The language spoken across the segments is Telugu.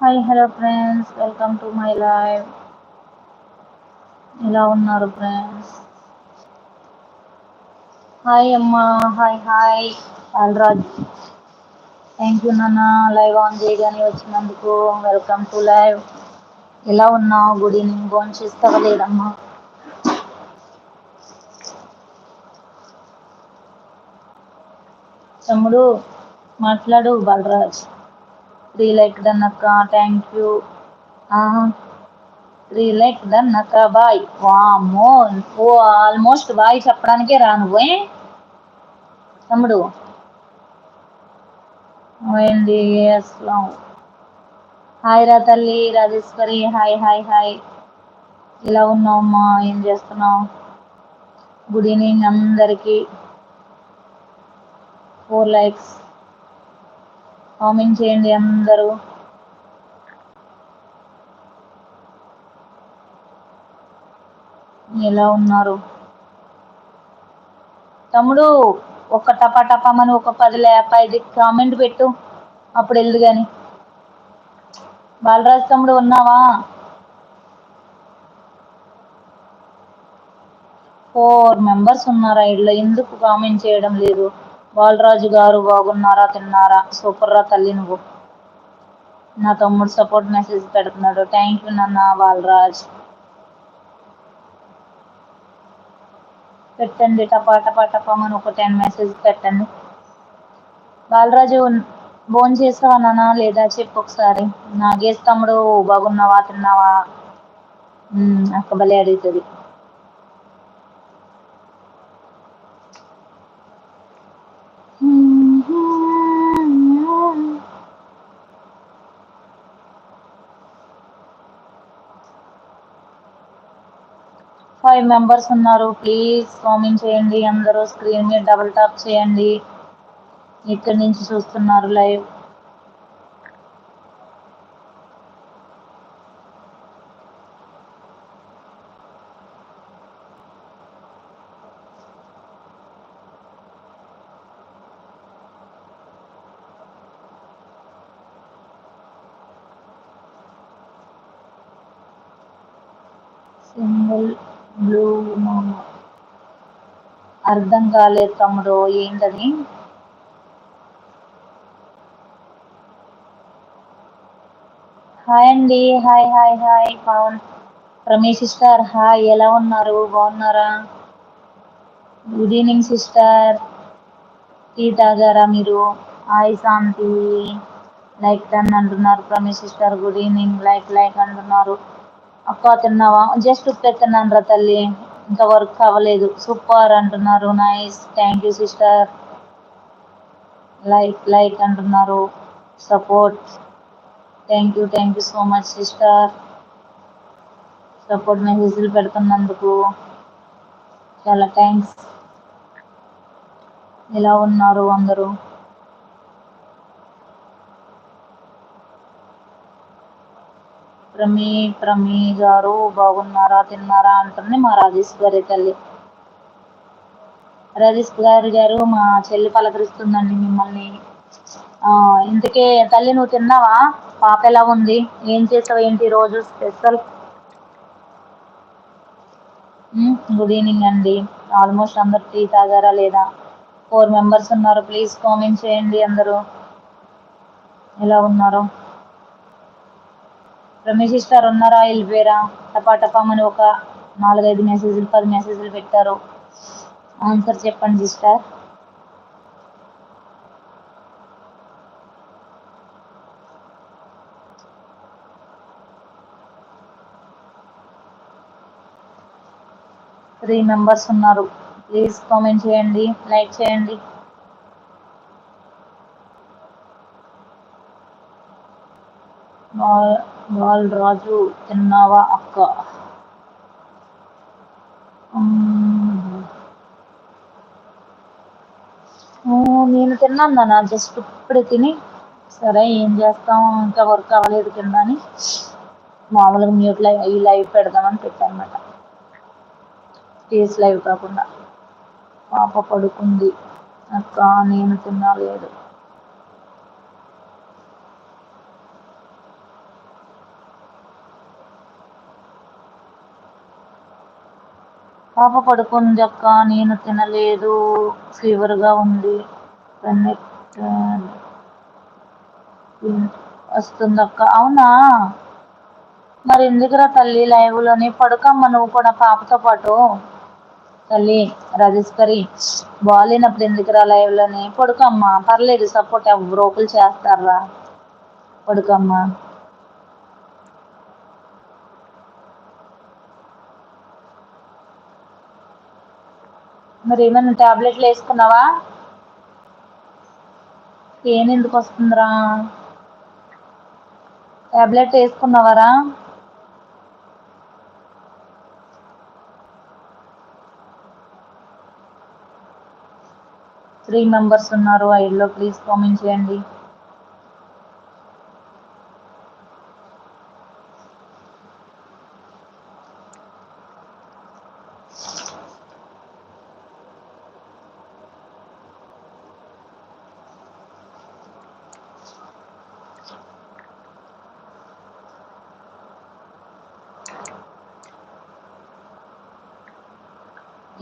Hi hello friends welcome to my live ఎలా ఉన్నారు ఫ్రెండ్స్ హాయ్ అమ్మా. Hi hi Balaraj thank you నాన్న లైవ్ ఆన్ చేయగానే వచ్చినందుకు వెల్కమ్ టు లైవ్ ఎలా ఉన్నావు? గుడ్ ఈవినింగ్ భోన్ చేస్తావా లేదమ్మా తమ్ముడు మాట్లాడు బాలరాజ్. త్రీ లైక్ డన్ అక్క thank you three like done అక్క బాయ్ వామ్మో ఓ ఆల్మోస్ట్ బాయ్ చెప్పడానికే రా నువ్వే తమ్ముడు. ఏంటి అసలు? హాయ్ రా తల్లి రాజేశ్వరి హాయ్ హాయ్ హాయ్. ఇలా ఉన్నావు అమ్మా ఏం చేస్తున్నావు? గుడ్ ఈవినింగ్ అందరికీ. ఫోర్ లైక్స్ కామెంట్ చేయండి అందరూ. ఎలా ఉన్నారు? తమ్ముడు ఒక టపా టపామని ఒక పది లేప ఐదు కామెంట్ పెట్టు. అప్పుడు వెళ్దు కానీ బాలరాజ్ తమ్ముడు ఉన్నావా? ఫోర్ మెంబర్స్ ఉన్నారు? ఐడ్లో ఎందుకు కామెంట్ చేయడం లేదు? బాలరాజు గారు బాగున్నారా తిన్నారా? సూపర్ రా తల్లి నువ్వు. నా తమ్ముడు సపోర్ట్ మెసేజ్ పెడుతున్నాడు. థ్యాంక్ యూ నాన్న బాలరాజ్. పెట్టండి టపా టపా టపామని ఒక టెన్ మెసేజ్ పెట్టండి. బాలరాజు ఫోన్ చేసావా నాన్న? లేదా చెప్పు ఒకసారి. నాగేష్ తమ్ముడు బాగున్నావా తిన్నావా? అక్క బలే అడుగుతుంది. ఫైవ్ మెంబర్స్ ఉన్నారు. ప్లీజ్ కామెంట్ చేయండి. అందరూ స్క్రీన్ మీద డబుల్ టాప్ చేయండి. ఇక్కడి నుంచి చూస్తున్నారు లైవ్ సింగిల్ బ్లూ అర్థం కాలేదు తమ్ముడు ఏంటది? హాయ్ అండి hi hi hi Pavan Ramesh sister hi ఎలా ఉన్నారు? బాగున్నారా? గుడ్ ఈవినింగ్ సిస్టర్ టీ తాగారా మీరు? హాయ్ శాంతి. లైక్ టన్ అంటున్నారు Ramesh sister. Good evening like like అంటున్నారు. అక్క తిన్నావా? జస్ట్ పెట్టినాను రా తల్లి. ఇంకా వర్క్ అవ్వలేదు. సూపర్ అంటున్నారు. Nice. Thank you sister. Like like అంటున్నారు. Support. Thank you thank you so much sister. Support మెసేజ్లు పెడుతున్నందుకు చాలా థ్యాంక్స్. ఎలా ఉన్నారు అందరూ? ప్రమీ ప్రమీ గారు బాగున్నారా తిన్నారా అంటుంది మా రాజేష్ గారి తల్లి. రాజేష్ గారి గారు మా చెల్లి పలకరిస్తుందండి మిమ్మల్ని. ఇంతకే తల్లి నువ్వు తిన్నావా? పాప ఎలా ఉంది? ఏం చేసావు ఏంటి రోజు స్పెషల్? గుడ్ ఈవినింగ్ అండి. ఆల్మోస్ట్ అందరు టీ తాగారా లేదా? ఫోర్ మెంబర్స్ ఉన్నారు. ప్లీజ్ కామెంట్ చేయండి అందరూ. ఎలా ఉన్నారు? రమేష్ సిస్టర్ ఉన్నారా వెళ్ళిపోయారా టపా టపామని ఒక నాలుగైదు మెసేజ్లు పది మెసేజ్లు పెట్టారు. ఆన్సర్ చెప్పండి సిస్టర్ త్రీ మెంబర్స్ ఉన్నారు. ప్లీజ్ కామెంట్ చేయండి లైక్ చేయండి. రాజు తిన్నావా అక్క? నేను తిన్నాను నాన్న జస్ట్ ఇప్పుడే తిని. సరే ఏం చేస్తాం? ఇంకా వర్క్ అవ్వలేదు కింద అని. మామూలుగా మ్యూట్ లైవ్ ఈ లైవ్ పెడదామని పెట్టానమాట. స్టేజ్ లైవ్ కాకుండా. పాప పడుకుంది. అక్క నేను తినలేదు. పాప పడుకుంది అక్క నేను తినలేదు. ఫీవర్గా ఉంది. వస్తుంది అక్క అవునా? మరి ఎందుకురా తల్లి లైవ్లోనే పడుకమ్మ? నువ్వు కూడా పాపతో పాటు. తల్లి రాజేశ్వరి బాగాలేనప్పుడు ఎందుకురా లైవ్ పడుకమ్మ పర్లేదు సపోర్ట్ బ్రోకులు చేస్తారా పడుకమ్మ. మరి ఏమైనా టాబ్లెట్లు వేసుకున్నావా? పెయిన్ ఎందుకు వస్తుందిరా? టాబ్లెట్ వేసుకున్నావారా? త్రీ మెంబర్స్ ఉన్నారు ఐదులో ప్లీజ్ కామెంట్ చేయండి.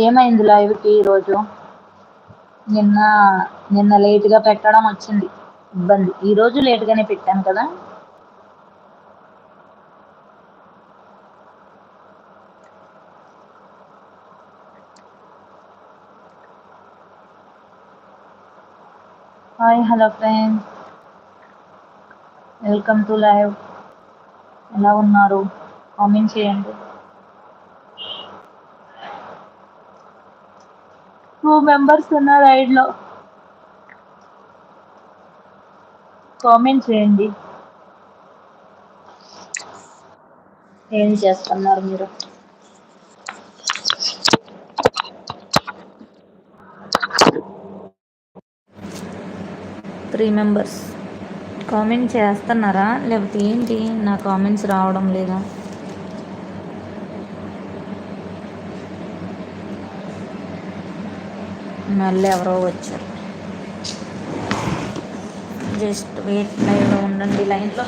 ఏమైంది లైవ్కి ఈరోజు? నిన్న నిన్న లేట్గా పెట్టడం వచ్చింది. ఇబ్బంది. ఈరోజు లేట్గానే పెట్టాను కదా? Hi hello friends welcome to live. ఎలా ఉన్నారు? కామెంట్ చేయండి. టూ మెంబర్స్ ఉన్నారు రైడ్లో కామెంట్ చేయండి. ఏం చేస్తున్నారు మీరు? త్రీ మెంబర్స్ కామెంట్ చేస్తున్నారా? లేకపోతే ఏంటి? నా కామెంట్స్ రావడం లేదా? మళ్ళీ ఎవరో వచ్చారు. జస్ట్ వెయిట్ లైన్లో ఉండండి లైన్లో.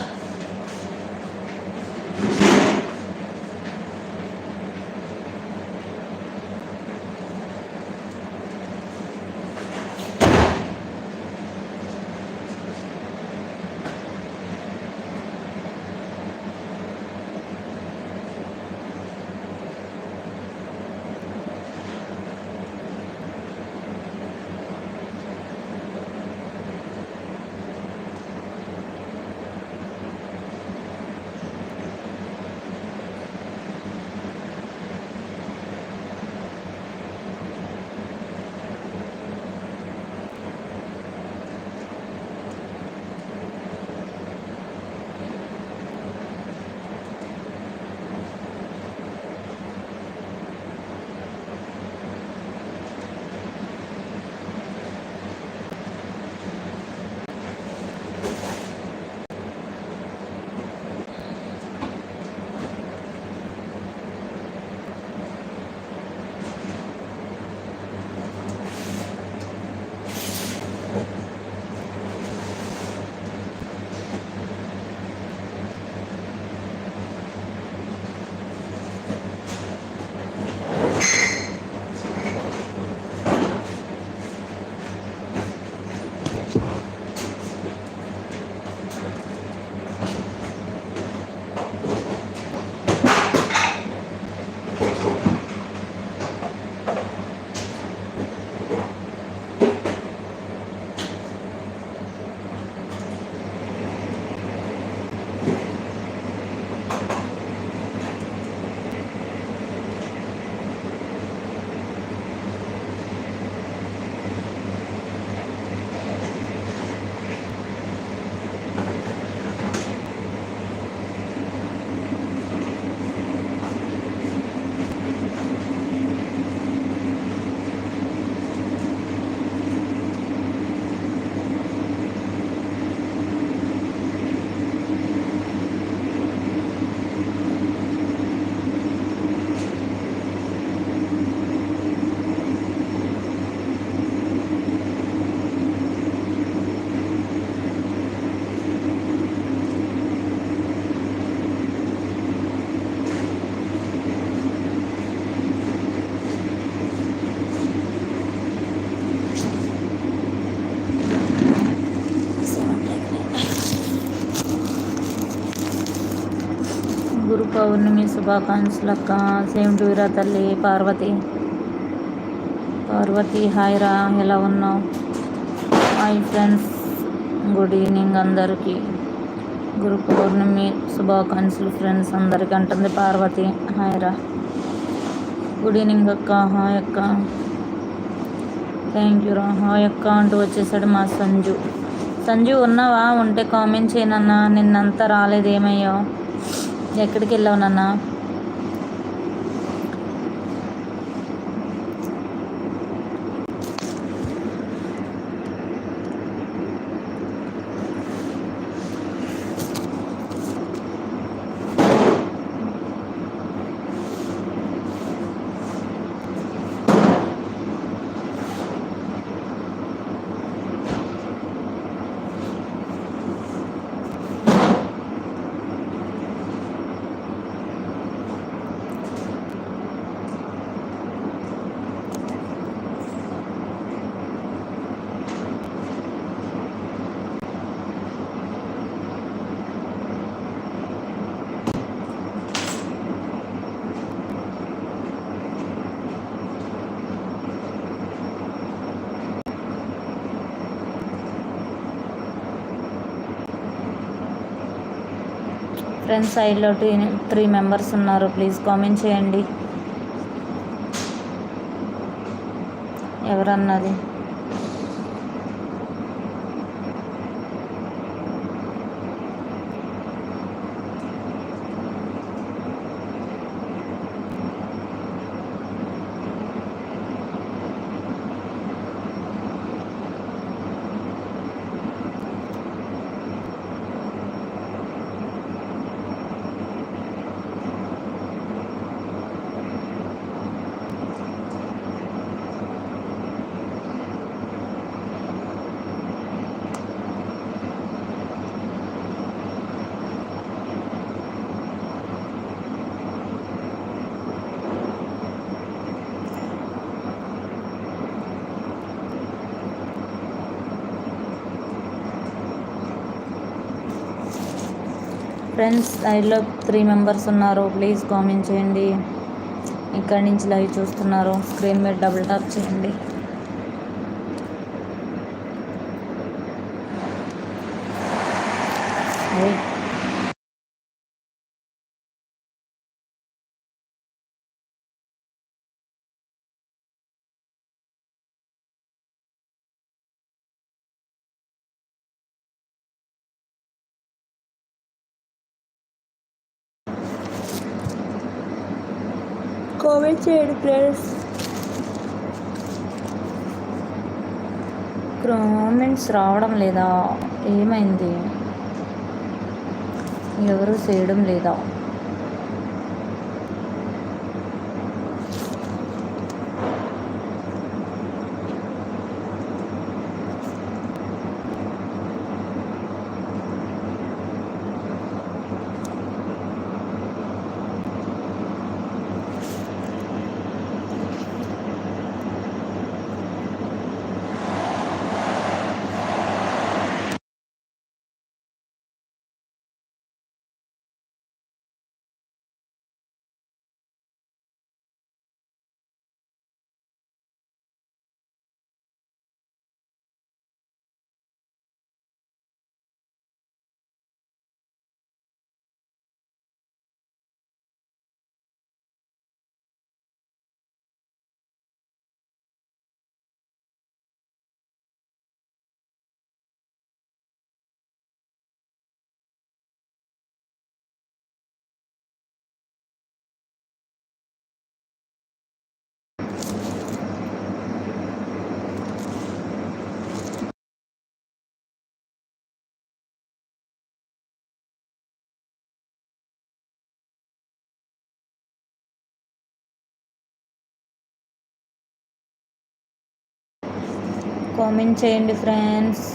గురు పౌర్ణమి శుభాకాంక్షలు అక్క సేమ్ టూరా తల్లి పార్వతి. పార్వతి హాయ్ రా ఎలా ఉన్నావు? హాయ్ ఫ్రెండ్స్ గుడ్ ఈవినింగ్ అందరికీ. గురు పౌర్ణమి శుభాకాంక్షలు ఫ్రెండ్స్ అందరికీ అంటుంది పార్వతి. హాయ్ రా. గుడ్ ఈవినింగ్ అక్క హాయ్ అక్క. థ్యాంక్ యూ రా. హాయ్ అక్క అంటూ వచ్చేసాడు మా సంజు. సంజు ఉన్నావా? ఉంటే కామెంట్ చేయనన్నా. నిన్నంతా రాలేదు ఏమయ్యో ఎక్కడికి వెళ్ళావు నాన్న? ఫ్రెండ్స్ సైడ్లో టూ త్రీ మెంబర్స్ ఉన్నారు. ప్లీజ్ కామెంట్ చేయండి. ఎవరన్నది? ఫ్రెండ్స్ లైవ్లో త్రీ మెంబర్స్ ఉన్నారు. ప్లీజ్ కామెంట్ చేయండి. ఇక్కడి నుంచి లైవ్ చూస్తున్నారు. స్క్రీన్ మీద డబుల్ టాప్ చేయండి. కామెంట్ చేయండి ఫ్రెండ్స్ కామెంట్స్ రావడం లేదా? ఏమైంది? ఎవరు చేయడం లేదా? కామెంట్ చేయండి ఫ్రెండ్స్